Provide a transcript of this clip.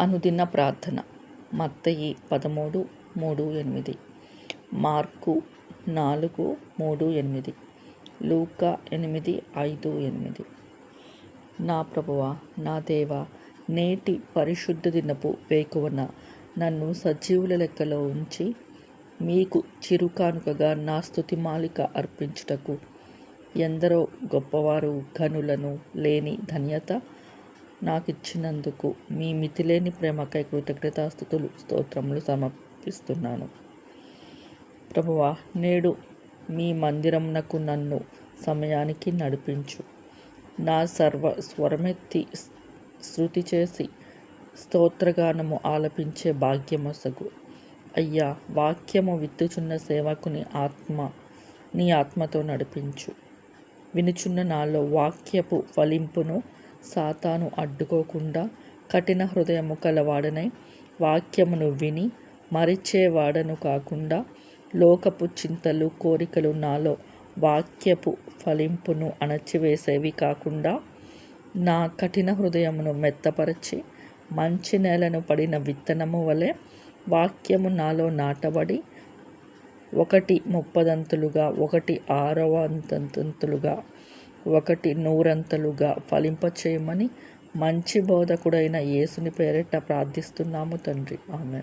అనుదిన ప్రార్థన. మత్తయి పదమూడు మూడు ఎనిమిది. మార్కు నాలుగు మూడు ఎనిమిది. లూకా ఎనిమిది ఐదు ఎనిమిది. నా ప్రభువ నా దేవ నేటి పరిశుద్ధ దినపు వేకువన నన్ను సజీవుల లెక్కలో ఉంచి మీకు చిరుకానుకగా నా స్తుతిమాలిక అర్పించుటకు. ఎందరో గొప్పవారు ఘనులను లేని ధన్యత నాకు ఇచ్చినందుకు మీ మితిలేని ప్రేమకై కృతజ్ఞతాస్థుతులు స్తోత్రములు సమర్పిస్తున్నాను. ప్రభువా నేడు మీ మందిరమునకు నన్ను సమయానికి నడిపించు. నా సర్వ స్వరమెత్తి శృతి చేసి స్తోత్రగానము ఆలపించే భాగ్యమొసగు. అయ్యా వాక్యము విత్తుచున్న సేవకుని ఆత్మ నీ ఆత్మతో నడిపించు. వినుచున్న నాలో వాక్యపు ఫలింపును సాతాను అడ్డుకోకుండా కఠిన హృదయము కలవాడనై వాక్యమును విని మరిచేవాడను కాకుండా లోకపు చింతలు కోరికలు నాలో వాక్యపు ఫలింపును అణచివేసేవి కాకుండా నా కఠిన హృదయమును మెత్తపరచి మంచి నేలను పడిన విత్తనము వలె వాక్యము నాలో నాటబడి ఒకటి ముప్పదంతులుగా ఒకటి ఆరవ అంతంతులుగా ఒకటి నూరంతలుగా ఫలింపచేయమని మంచి బోధకుడైన యేసుని పేరిట ప్రార్థిస్తున్నాము తండ్రి. ఆమె